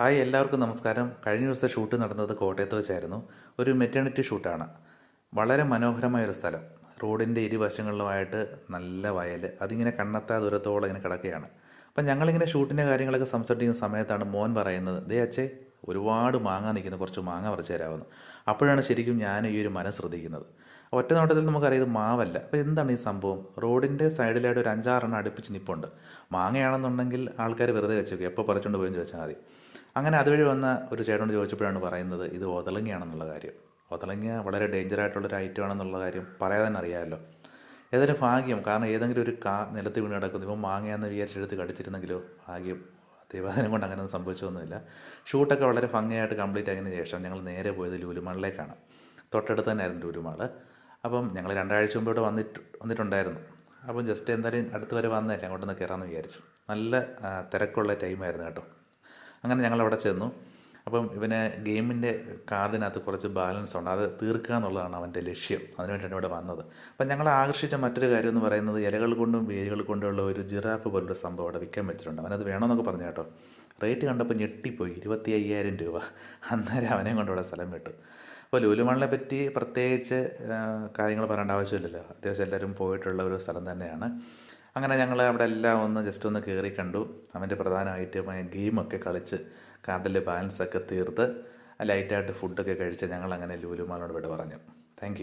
Hi എല്ലാവർക്കും നമസ്കാരം. കഴിഞ്ഞ ദിവസത്തെ ഷൂട്ട് നടന്നത് കോട്ടയത്ത് വെച്ചായിരുന്നു. ഒരു മെറ്റേണിറ്റി ഷൂട്ടാണ് വളരെ മനോഹരമായ ഒരു സ്ഥലം. റോഡിന്റെ ഇരുവശങ്ങളിലുമായിട്ട് നല്ല വയൽ അതിങ്ങനെ കണ്ണെത്താ ദൂരത്തോളം ഇങ്ങനെ കിടക്കുകയാണ്. അപ്പം ഞങ്ങളിങ്ങനെ ഷൂട്ടിന്റെ കാര്യങ്ങളൊക്കെ സംസാരിക്കുന്ന സമയത്താണ് മോൻ പറയുന്നത് ദേ അച്ഛേ ഒരുപാട് മാങ്ങ നിൽക്കുന്നു. കുറച്ച് മാങ്ങ പറിച്ചു തരാമെന്ന്. അപ്പോഴാണ് ശരിക്കും ഞാൻ ഈ ഒരു മനസ്സ് ശ്രദ്ധിക്കുന്നത്. ഒറ്റ നോട്ടത്തിൽ നമുക്കറിയാം ഇത് മാവല്ല. അപ്പോൾ എന്താണ് ഈ സംഭവം? റോഡിന്റെ സൈഡിലായിട്ട് ഒരു അഞ്ചാറെണ്ണം അടുപ്പിച്ച് നിപ്പുണ്ട്. മാങ്ങയാണെന്നുണ്ടെങ്കിൽ ആൾക്കാർ വെറുതെ വെച്ചേക്കും. എപ്പോൾ പറിച്ചുകൊണ്ട് പോയി ചോദിച്ചാൽ മതി. അങ്ങനെ അതുവഴി വന്ന ഒരു ചേട്ടനോട് ചോദിച്ചപ്പോഴാണ് പറയുന്നത് ഇത് ഒതളങ്ങയാണെന്നുള്ള കാര്യം. ഒതളങ്ങ വളരെ ഡേഞ്ചർ ആയിട്ടുള്ളൊരു ഐറ്റം ആണെന്നുള്ള കാര്യം പറയാതെ തന്നെ അറിയാമല്ലോ. ഏതൊരു ഭാഗ്യം കാരണം ഏതെങ്കിലും ഒരു കാ നിലത്ത് വീണ് കിടക്കുന്നു. ഇപ്പം മാങ്ങയാന്ന് വിചാരിച്ചെടുത്ത് കടിച്ചിരുന്നെങ്കിലോ? ഭാഗ്യം. ദൈവാദിനം കൊണ്ട് അങ്ങനെ സംഭവിച്ചൊന്നുമില്ല. ഷൂട്ടൊക്കെ വളരെ ഭംഗിയായിട്ട് കംപ്ലീറ്റ് ആയതിനു ശേഷം ഞങ്ങൾ നേരെ പോയത് ലൂലുമാളിലേക്കാണ്. തൊട്ടടുത്ത് തന്നെയായിരുന്നു ലൂലുമാൾ അപ്പം ഞങ്ങൾ രണ്ടാഴ്ച മുമ്പ് ഇവിടെ വന്നിട്ട് വന്നിട്ടുണ്ടായിരുന്നു. അപ്പം ജസ്റ്റ് എന്തായാലും അടുത്ത് വരെ വന്നതല്ലേ അങ്ങോട്ടൊന്ന് കയറാമെന്ന് വിചാരിച്ചു. നല്ല തിരക്കുള്ള ടൈമായിരുന്നു കേട്ടോ. അങ്ങനെ ഞങ്ങൾ അവിടെ ചെന്നു. അപ്പം ഇവന് ഗെയിമിന്റെ കാർഡിനകത്ത് കുറച്ച് ബാലൻസ് ഉണ്ട്. അത് തീർക്കുക എന്നുള്ളതാണ് അവന്റെ ലക്ഷ്യം. അതിനുവേണ്ടിയാണ് ഇവിടെ വന്നത്. അപ്പം ഞങ്ങളെ ആകർഷിച്ച മറ്റൊരു കാര്യം എന്ന് പറയുന്നത് ഇലകൾ കൊണ്ടും വേരുകൾ കൊണ്ടുമുള്ള ഒരു ജിറാഫ് പോലുള്ള സംഭവം അവിടെ വിൽക്കാൻ വെച്ചിട്ടുണ്ട്. അവനത് വേണമെന്നൊക്കെ പറഞ്ഞു കേട്ടോ. റേറ്റ് കണ്ടപ്പോൾ ഞെട്ടിപ്പോയി. ഇരുപത്തി അയ്യായിരം രൂപ. അന്നേരം അവനെയും കൊണ്ട് സ്ഥലം വിട്ടു. അപ്പോൾ ലുലുമാളിനെ പറ്റി പ്രത്യേകിച്ച് കാര്യങ്ങൾ പറയേണ്ട ആവശ്യമില്ലല്ലോ. അത്യാവശ്യം എല്ലാവരും പോയിട്ടുള്ള ഒരു സ്ഥലം തന്നെയാണ്. അങ്ങനെ ഞങ്ങൾ അവിടെ എല്ലാം ഒന്ന് ജസ്റ്റ് ഒന്ന് കയറി കണ്ടു. അവന്റെ പ്രധാനമായിട്ടുമായ ഗെയിമൊക്കെ കളിച്ച് കാർഡിൽ ബാലൻസൊക്കെ തീർത്ത് ലൈറ്റായിട്ട് ഫുഡൊക്കെ കഴിച്ച് ഞങ്ങൾ അങ്ങനെ ലുലുമാളിനോട് വിട പറഞ്ഞു. താങ്ക്